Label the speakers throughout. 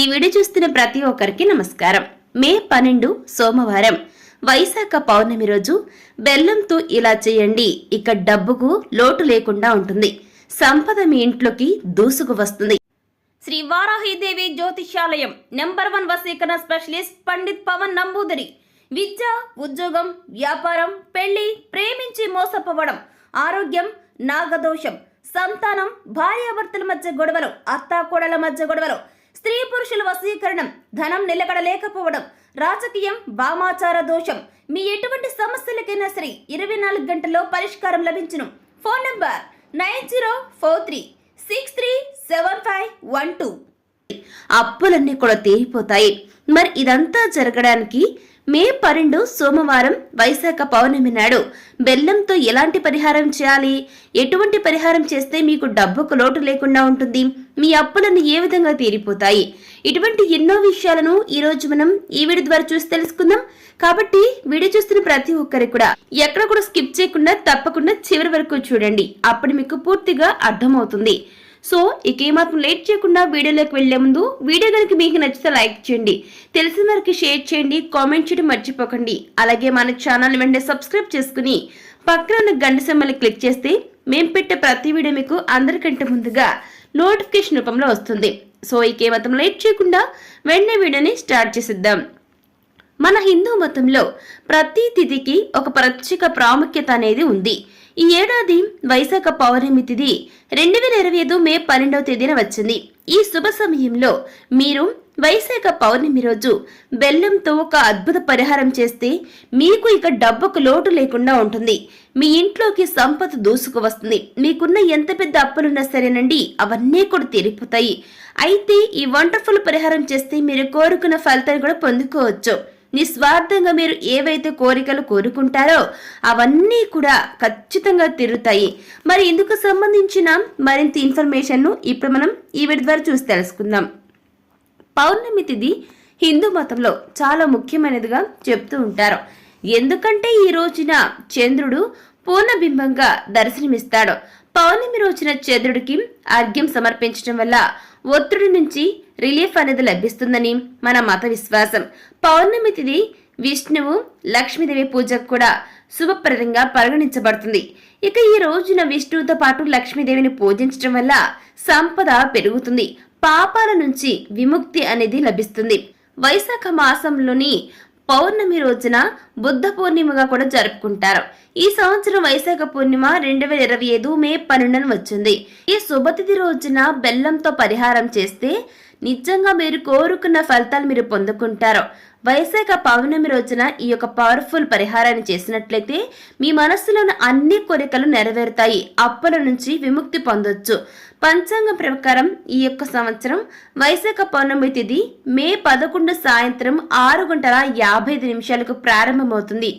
Speaker 1: ఈ వీడియో చూస్తున్న ప్రతి ఒక్కరికి నమస్కారం. మే పన్నెండు సోమవారం. వైశాఖ పౌర్ణమి రోజు బెల్లంతో ఇలా చేయండి. ఇక డబ్బుకు లోటు లేకుండా ఉంటుంది. సంపద మీ ఇంట్లోకి దూసుకు వస్తుంది. శ్రీ వారాహిదేవి జ్యోతిష్యాలయం నెంబర్ వన్ వసీకరణ స్పెషలిస్ట్ పండిత్ పవన్ నంబూదరి. విద్య ఉద్యోగం వ్యాపారం పెళ్ళి ప్రేమించి మోసపోవడం ఆరోగ్యం నాగదోషం సంతానం భార్యాభర్తల మధ్య గొడవలు అత్తాకోడల మధ్య గొడవలు స్త్రీ పురుషుల వశీకరణం ధనం నిలకడలేకపోవడం రాజకీయం వామాచార దోషం. మీ ఎటువంటి సమస్యలకైనా సరే ఇరవై నాలుగు గంటల్లో పరిష్కారం లభించును. Phone number nine zero four three six three seven five one two. అప్పులన్నీ కూడా తీరిపోతాయి. మరి ఇదంతా జరగడానికి మే పన్నెండు సోమవారం వైశాఖ పౌర్ణమి నాడు బెల్లంతో ఎలాంటి పరిహారం చేయాలి? ఎటువంటి పరిహారం చేస్తే మీకు డబ్బుకు లోటు లేకుండా ఉంటుంది? మీ అప్పులన్నీ ఏ విధంగా తీరిపోతాయి? ఇటువంటి ఎన్నో విషయాలను ఈ రోజు మనం ఈ వీడియో ద్వారా చూసి తెలుసుకుందాం. కాబట్టి వీడియో చూస్తున్న ప్రతి ఒక్కరి కూడా ఎక్కడ కూడా స్కిప్ చేయకుండా తప్పకుండా చివరి వరకు చూడండి. అప్పుడు మీకు పూర్తిగా అర్థమవుతుంది. సో ఇక ఏమాత్రం లేట్ చేయకుండా వీడియోలోకి వెళ్ళే ముందు వీడియో కనుక మీకు నచ్చితే లైక్ చేయండి. తెలిసిన వారికి షేర్ చేయండి కామెంట్ చేయడం మర్చిపోకండి. అలాగే మన ఛానల్ వెంటనే సబ్స్క్రైబ్ చేసుకుని పక్కన ఉన్న గంట సింబల్ని క్లిక్ చేస్తే మేము పెట్టే ప్రతి వీడియో మీకు అందరికంటే ముందుగా నోటిఫికేషన్ రూపంలో వస్తుంది. సో ఇక ఏమాత్రం లేట్ చేయకుండా వెంటనే వీడియోని స్టార్ట్ చేసిద్దాం. మన హిందూ మతంలో ప్రతి తిథికి ఒక ప్రత్యేక ప్రాముఖ్యత అనేది ఉంది. ఈ ఏడాది వైశాఖ పౌర్ణమి తిథి రెండు వేల ఇరవై ఐదు మే పన్నెండవ తేదీన వచ్చింది. ఈ శుభ సమయంలో మీరు వైశాఖ పౌర్ణమి రోజు బెల్లంతో ఒక అద్భుత పరిహారం చేస్తే మీకు ఇక డబ్బుకు లోటు లేకుండా ఉంటుంది. మీ ఇంట్లోకి సంపద దూసుకు వస్తుంది. మీకున్న ఎంత పెద్ద అప్పులున్నా సరేనండి అవన్నీ కూడా తీరిపోతాయి. అయితే ఈ వండర్ఫుల్ పరిహారం చేస్తే మీరు కోరుకున్న ఫలితాన్ని కూడా పొందుకోవచ్చు. నిస్వార్థంగా మీరు ఏవైతే కోరికలు కోరుకుంటారో అవన్నీ కూడా ఖచ్చితంగా తిరుగుతాయి మరి ఇందుకు సంబంధించిన మరింత ఇన్ఫర్మేషన్ను ఇప్పుడు మనం ఈ వీడియో ద్వారా చూసి తెలుసుకుందాం. పౌర్ణమి తిథి హిందూ మతంలో చాలా ముఖ్యమైనదిగా చెప్తూ ఉంటారు. ఎందుకంటే ఈ రోజున చంద్రుడు పూర్ణబింబంగా దర్శనమిస్తాడు. పౌర్ణమి రోజున చంద్రుడికి అర్ఘ్యం సమర్పించడం వల్ల ఒత్తిడి నుంచి రిలీఫ్ అనేది లభిస్తుందని మన మత విశ్వాసం. పౌర్ణమి తిథి విష్ణువు లక్ష్మీదేవి పూజకు కూడా శుభప్రదంగా పరిగణించబడుతుంది. ఇక ఈ రోజున విష్ణువుతో పాటు లక్ష్మీదేవిని పూజించడం వల్ల సంపద పెరుగుతుంది. పాపాల నుంచి విముక్తి అనేది లభిస్తుంది. వైశాఖ మాసంలోని పౌర్ణమి రోజున బుద్ధ పూర్ణిమగా కూడా జరుపుకుంటారు. ఈ సంవత్సరం వైశాఖ పూర్ణిమ రెండు వేల ఇరవై ఐదు మే పన్నెండున వచ్చింది. ఈ శుభతిథి రోజున బెల్లంతో పరిహారం చేస్తే నిజంగా మీరు కోరుకున్న ఫలితాలు మీరు పొందుకుంటారు. వైశాఖ పౌర్ణమి రోజున ఈ యొక్క పవర్ఫుల్ పరిహారాన్ని చేసినట్లయితే మీ మనస్సులోని అన్ని కోరికలు నెరవేరుతాయి. అప్పుల నుంచి విముక్తి పొందొచ్చు. పంచాంగం ప్రకారం ఈ యొక్క సంవత్సరం వైశాఖ పౌర్ణమి తిథి మే పదకొండు సాయంత్రం ఆరు గంటల యాభై ఐదు నిమిషాలకు ప్రారంభమవుతుంది.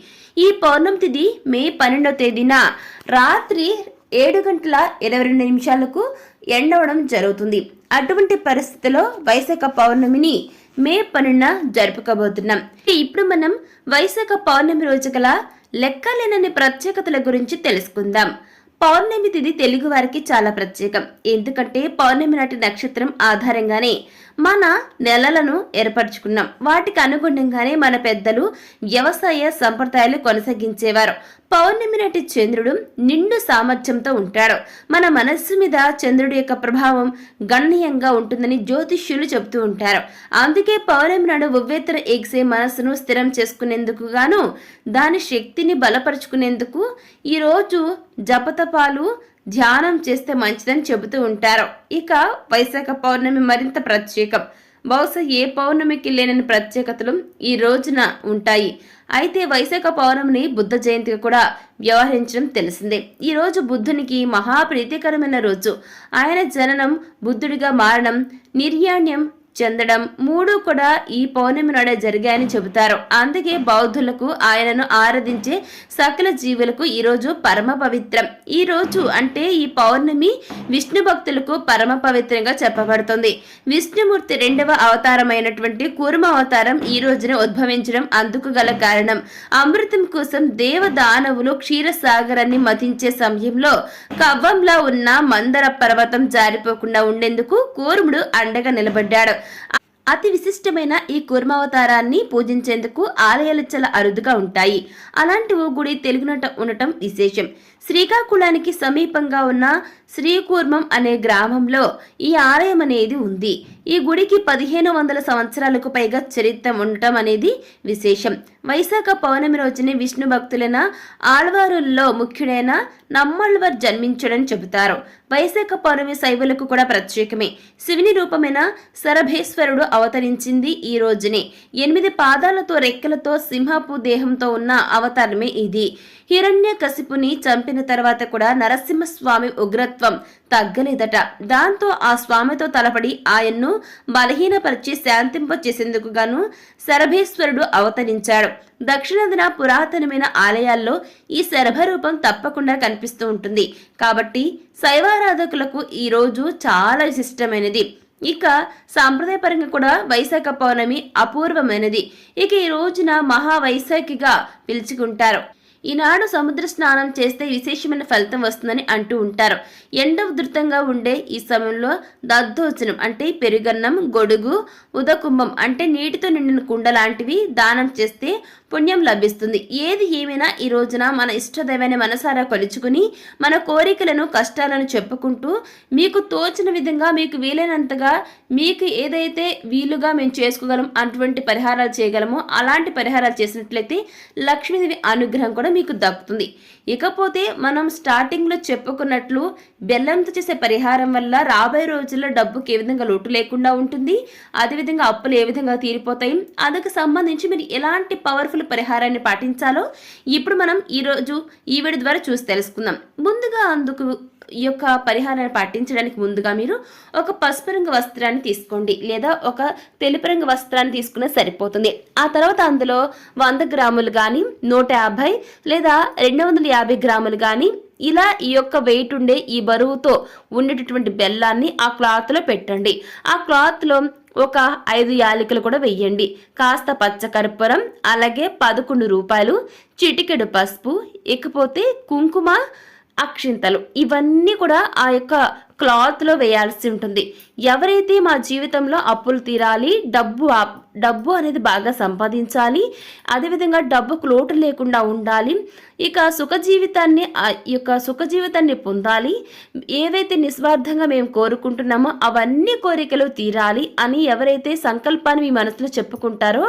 Speaker 1: ఈ పౌర్ణమి తిథి మే పన్నెండవ తేదీన రాత్రి ఏడు గంటల ఇరవై రెండు నిమిషాలకు ఎండవడం జరుగుతుంది. అటువంటి పరిస్థితిలో వైశాఖ పౌర్ణమిని మే పన్నెండున జరుపుకోబోతున్నాం. ఇప్పుడు మనం వైశాఖ పౌర్ణమి రోజు గల లెక్కలేనని ప్రత్యేకతల గురించి తెలుసుకుందాం. పౌర్ణమి తిథి తెలుగు వారికి చాలా ప్రత్యేకం. ఎందుకంటే పౌర్ణమి నాటి నక్షత్రం ఆధారంగానే మన నెలలను ఏర్పరచుకున్నాం. వాటికి అనుగుణంగానే మన పెద్దలు వ్యవసాయ సంప్రదాయాలు కొనసాగించేవారు. పౌర్ణమి నాటి చంద్రుడు నిండు సామర్థ్యంతో ఉంటాడు. మన మనస్సు మీద చంద్రుడి యొక్క ప్రభావం గణనీయంగా ఉంటుందని జ్యోతిష్యులు చెబుతూ ఉంటారు. అందుకే పౌర్ణమి నాడు ఉవ్వేతర ఎగ్సే మనస్సును స్థిరం చేసుకునేందుకు గాను దాని శక్తిని బలపరుచుకునేందుకు ఈరోజు జపతపాలు ధ్యానం చేస్తే మంచిదని చెబుతూ ఉంటారు. ఇక వైశాఖ పౌర్ణమి మరింత ప్రత్యేకం. బహుశా ఏ పౌర్ణమికి లేనని ప్రత్యేకతలు ఈ రోజున ఉంటాయి. అయితే వైశాఖ పౌర్ణమిని బుద్ధ జయంతిగా కూడా వ్యవహరించడం తెలిసిందే. ఈ రోజు బుద్ధునికి మహా ప్రీతికరమైన రోజు. ఆయన జననం బుద్ధుడిగా మారడం నిర్యాణ్యం చెందడం మూడు కూడా ఈ పౌర్ణమి నాడే జరిగాయని చెబుతారు. అందుకే బౌద్ధులకు ఆయనను ఆరాధించే సకల జీవులకు ఈరోజు పరమ పవిత్రం. ఈ రోజు అంటే ఈ పౌర్ణమి విష్ణు భక్తులకు పరమ పవిత్రంగా చెప్పబడుతుంది. విష్ణుమూర్తి రెండవ అవతారమైనటువంటి కూర్మ అవతారం ఈ రోజున ఉద్భవించడం అందుకు గల కారణం. అమృతం కోసం దేవ దానవులు క్షీరసాగరాన్ని మతించే సమయంలో కవ్వంలా ఉన్న మందర పర్వతం జారిపోకుండా ఉండేందుకు కూర్ముడు అండగా నిలబడ్డాడు. అతి విశిష్టమైన ఈ కూర్మావతారాన్ని పూజించేందుకు ఆలయాలు చాలా అరుదుగా ఉంటాయి. అలాంటి ఓ గుడి తెలుగునట ఉండటం విశేషం. శ్రీకాకుళానికి సమీపంగా ఉన్న శ్రీకూర్మం అనే గ్రామంలో ఈ ఆలయం అనేది ఉంది. ఈ గుడికి పదిహేను వందల సంవత్సరాలకు పైగా చరిత్ర ఉండటం అనేది విశేషం. వైశాఖ పౌర్ణమి రోజునే విష్ణు భక్తులైన ఆళ్వారుల్లో ముఖ్యుడైన నమ్మళ్వర్ జన్మించడని చెబుతారు. వైశాఖ పౌర్ణమి శైవులకు కూడా ప్రత్యేకమే. శివుని రూపమైన శరభేశ్వరుడు అవతరించింది ఈ రోజునే. ఎనిమిది పాదాలతో రెక్కలతో సింహపు దేహంతో ఉన్న అవతారమే ఇది. హిరణ్య కసిపుని చంపిన తర్వాత కూడా నరసింహస్వామి ఉగ్రత్వం తగ్గలేదట. దాంతో ఆ స్వామితో తలపడి ఆయన్ను బలహీనపరిచి శాంతింప చేసేందుకు గాను శరభేశ్వరుడు అవతరించాడు. దక్షిణాదిన పురాతనమైన ఆలయాల్లో ఈ శరభ రూపం తప్పకుండా కనిపిస్తూ ఉంటుంది. కాబట్టి శైవారాధకులకు ఈ రోజు చాలా విశిష్టమైనది. ఇక సాంప్రదాయపరంగా కూడా వైశాఖ పౌర్ణమి అపూర్వమైనది. ఇక ఈ రోజున మహావైశాఖిగా పిలుచుకుంటారు. ఈనాడు సముద్ర స్నానం చేస్తే విశేషమైన ఫలితం వస్తుందని అంటూ ఉంటారు. ఎండ ఉధృతంగా ఉండే ఈ సమయంలో దద్దోచనం అంటే పెరుగన్నం గొడుగు ఉదకుంభం అంటే నీటితో నిండిన కుండ లాంటివి దానం చేస్తే పుణ్యం లభిస్తుంది. ఏది ఏమైనా ఈ రోజున మన ఇష్టదైవాన్ని మనసారా కొలుచుకుని మన కోరికలను కష్టాలను చెప్పుకుంటూ మీకు తోచిన విధంగా మీకు వీలైనంతగా మీకు ఏదైతే వీలుగా మేము చేసుకోగలం అటువంటి పరిహారాలు చేయగలమో అలాంటి పరిహారాలు చేసినట్లయితే లక్ష్మీదేవి అనుగ్రహం కూడా మీకు దక్కుతుంది. ఇకపోతే మనం స్టార్టింగ్లో చెప్పుకున్నట్లు బెల్లంతో చేసే పరిహారం వల్ల రాబోయే రోజుల్లో డబ్బుకి ఏ విధంగా లోటు లేకుండా ఉంటుంది అదేవిధంగా అప్పులు ఏ విధంగా తీరిపోతాయి అందుకు సంబంధించి మీరు ఎలాంటి పవర్ఫుల్ పరిహారాన్ని పాటించాలో ఇప్పుడు మనం ఈరోజు ఈ వీడియో ద్వారా చూసి తెలుసుకుందాం. ముందుగా అందుకు ఈ యొక్క పరిహారాన్ని పాటించడానికి ముందుగా మీరు ఒక పసుపు రంగు వస్త్రాన్ని తీసుకోండి లేదా ఒక తెలుపు రంగు వస్త్రాన్ని తీసుకునే సరిపోతుంది. ఆ తర్వాత అందులో వంద గ్రాములు కానీ నూట యాభై లేదా రెండు వందల యాభై గ్రాములు కానీ ఇలా ఈ యొక్క వెయిట్ ఉండే ఈ బరువుతో ఉండేటటువంటి బెల్లాన్ని ఆ క్లాత్లో పెట్టండి. ఆ క్లాత్లో ఒక ఐదు యాలకులు కూడా వెయ్యండి. కాస్త పచ్చకర్పూరం అలాగే పదకొండు రూపాయలు చిటికెడు పసుపు ఇకపోతే కుంకుమ అక్షింతలు ఇవన్నీ కూడా ఆ యొక్క క్లాత్లో వేయాల్సి ఉంటుంది. ఎవరైతే మా జీవితంలో అప్పులు తీరాలి డబ్బు డబ్బు అనేది బాగా సంపాదించాలి. అదేవిధంగా డబ్బుకు లోటు లేకుండా ఉండాలి. ఇక సుఖ జీవితాన్ని ఈ యొక్క సుఖ జీవితాన్ని పొందాలి. ఏవైతే నిస్వార్థంగా మేము కోరుకుంటున్నామో అవన్నీ కోరికలు తీరాలి అని ఎవరైతే సంకల్పాన్ని మీ మనసులో చెప్పుకుంటారో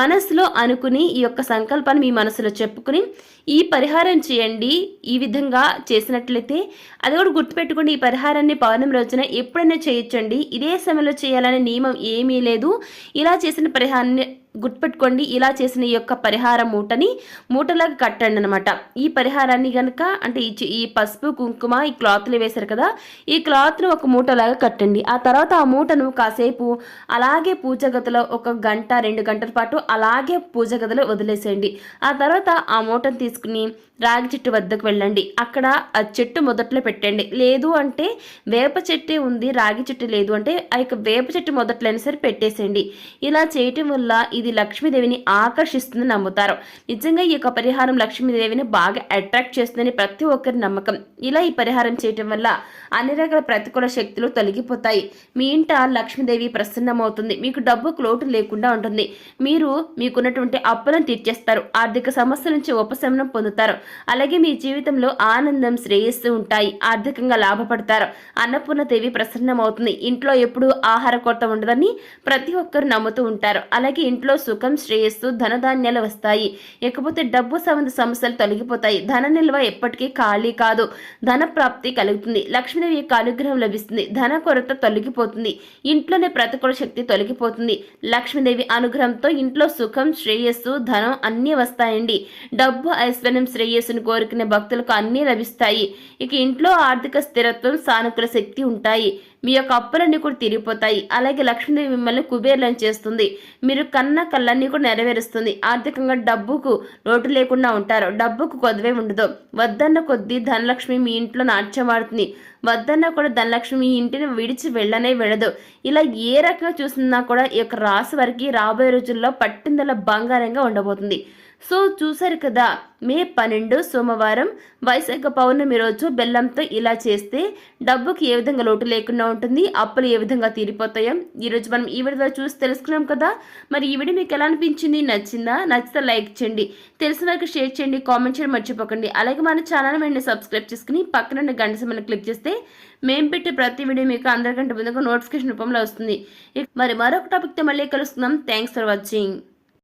Speaker 1: మనసులో అనుకుని ఈ యొక్క సంకల్పాన్ని మీ మనసులో చెప్పుకుని ఈ పరిహారం చేయండి. ఈ విధంగా చేసినట్లయితే అది కూడా గుర్తుపెట్టుకోండి. ఈ పరిహారాన్ని పౌర్ణమి రోజున ఎప్పుడైనా చేయొచ్చండి. ఇదే సమయంలో చేయాలనే నియమం ఏమీ లేదు. ఇలా చేసిన పరిహారాన్ని గుర్తుపెట్టుకోండి. ఇలా చేసిన ఈ యొక్క పరిహార మూటని మూటలాగా కట్టండి అనమాట ఈ పరిహారాన్ని గనక అంటే ఈ ఈ పసుపు కుంకుమ ఈ క్లాత్లు వేశారు కదా ఈ క్లాత్ను ఒక మూటలాగా కట్టండి. ఆ తర్వాత ఆ మూటను కాసేపు అలాగే పూజ గదిలో ఒక గంట రెండు గంటల పాటు అలాగే పూజ గదిలో వదిలేసేయండి. ఆ తర్వాత ఆ మూటను తీసుకుని రాగి చెట్టు వద్దకు వెళ్ళండి. అక్కడ ఆ చెట్టు మొదట్లో పెట్టండి. లేదు అంటే వేప చెట్టు ఉంది రాగి చెట్టు లేదు అంటే ఆ యొక్క వేప చెట్టు మొదట్లో సరే పెట్టేసేయండి. ఇలా చేయటం వల్ల ఇది లక్ష్మీదేవిని ఆకర్షిస్తుందని నమ్ముతారు. నిజంగా ఈ యొక్క పరిహారం లక్ష్మీదేవిని బాగా అట్రాక్ట్ చేస్తుందని ప్రతి ఒక్కరి నమ్మకం. ఇలా ఈ పరిహారం చేయటం వల్ల అన్ని రకాల ప్రతికూల శక్తులు తొలగిపోతాయి. మీ ఇంట లక్ష్మీదేవి ప్రసన్నమవుతుంది. మీకు డబ్బుకు లోటు లేకుండా ఉంటుంది. మీరు మీకున్నటువంటి అప్పులను తీర్చేస్తారు. ఆర్థిక సమస్యల నుంచి ఉపశమనం పొందుతారు. అలాగే మీ జీవితంలో ఆనందం శ్రేయస్సు ఉంటాయి. ఆర్థికంగా లాభపడతారు. అన్నపూర్ణదేవి ప్రసన్నమవుతుంది. ఇంట్లో ఎప్పుడూ ఆహార కొరత ఉండదని ప్రతి ఒక్కరు నమ్ముతూ ఉంటారు. అలాగే ఇంట్లో సుఖం శ్రేయస్సు ధనధాన్యాలు వస్తాయి. ఇకపోతే డబ్బు సంబంధ సమస్యలు తొలగిపోతాయి. ధన నిల్వ ఎప్పటికీ ఖాళీ కాదు. ధన ప్రాప్తి కలుగుతుంది. లక్ష్మీదేవి యొక్క అనుగ్రహం లభిస్తుంది. ధన కొరత తొలగిపోతుంది. ఇంట్లోనే ప్రతికూల శక్తి తొలగిపోతుంది. లక్ష్మీదేవి అనుగ్రహంతో ఇంట్లో సుఖం శ్రేయస్సు ధనం అన్నీ వస్తాయండి. డబ్బు ఐశ్వర్యం శ్రేయస్సును కోరుకునే భక్తులకు అన్నీ లభిస్తాయి. ఇక ఇంట్లో ఆర్థిక స్థిరత్వం సానుకూల శక్తి ఉంటాయి. మీ యొక్క అప్పులన్నీ కూడా తీరిపోతాయి. అలాగే లక్ష్మీదేవి మిమ్మల్ని కుబేర్లను చేస్తుంది. మీరు కన్న కళ్ళన్నీ కూడా నెరవేరుస్తుంది. ఆర్థికంగా డబ్బుకు లోటు లేకుండా ఉంటారు. డబ్బుకు కొదవే ఉండదు. వద్దన్న కొద్దీ ధనలక్ష్మి మీ ఇంట్లో నాట్యమాడుతుంది. వద్దన్న కూడా ధనలక్ష్మి మీ ఇంటిని విడిచి వెళ్ళనే వెళ్ళదు. ఇలా ఏ రకంగా చూసినా కూడా ఈ యొక్క రాశి వారికి రాబోయే రోజుల్లో పట్టిందల బంగారంగా ఉండబోతుంది. సో చూసారు కదా మే పన్నెండు సోమవారం వైశాఖ పౌర్ణమి రోజు బెల్లంతో ఇలా చేస్తే డబ్బుకి ఏ విధంగా లోటు లేకుండా ఉంటుంది అప్పులు ఏ విధంగా తీరిపోతాయో ఈరోజు మనం ఈ వీడియో చూసి తెలుసుకున్నాం కదా. మరి ఈ వీడియో మీకు ఎలా అనిపించింది? నచ్చిందా? నచ్చితే లైక్ చేయండి. తెలిసిన వారికి షేర్ చేయండి కామెంట్ చేయడం మర్చిపోకండి. అలాగే మన ఛానల్ వెంటనే సబ్స్క్రైబ్ చేసుకుని పక్కన గంట సమయం క్లిక్ చేస్తే మేము పెట్టే ప్రతి వీడియో మీకు అందరికంటే ముందుగా నోటిఫికేషన్ రూపంలో వస్తుంది. మరి మరొక టాపిక్తో మళ్ళీ కలుస్తున్నాం. Thanks for watching.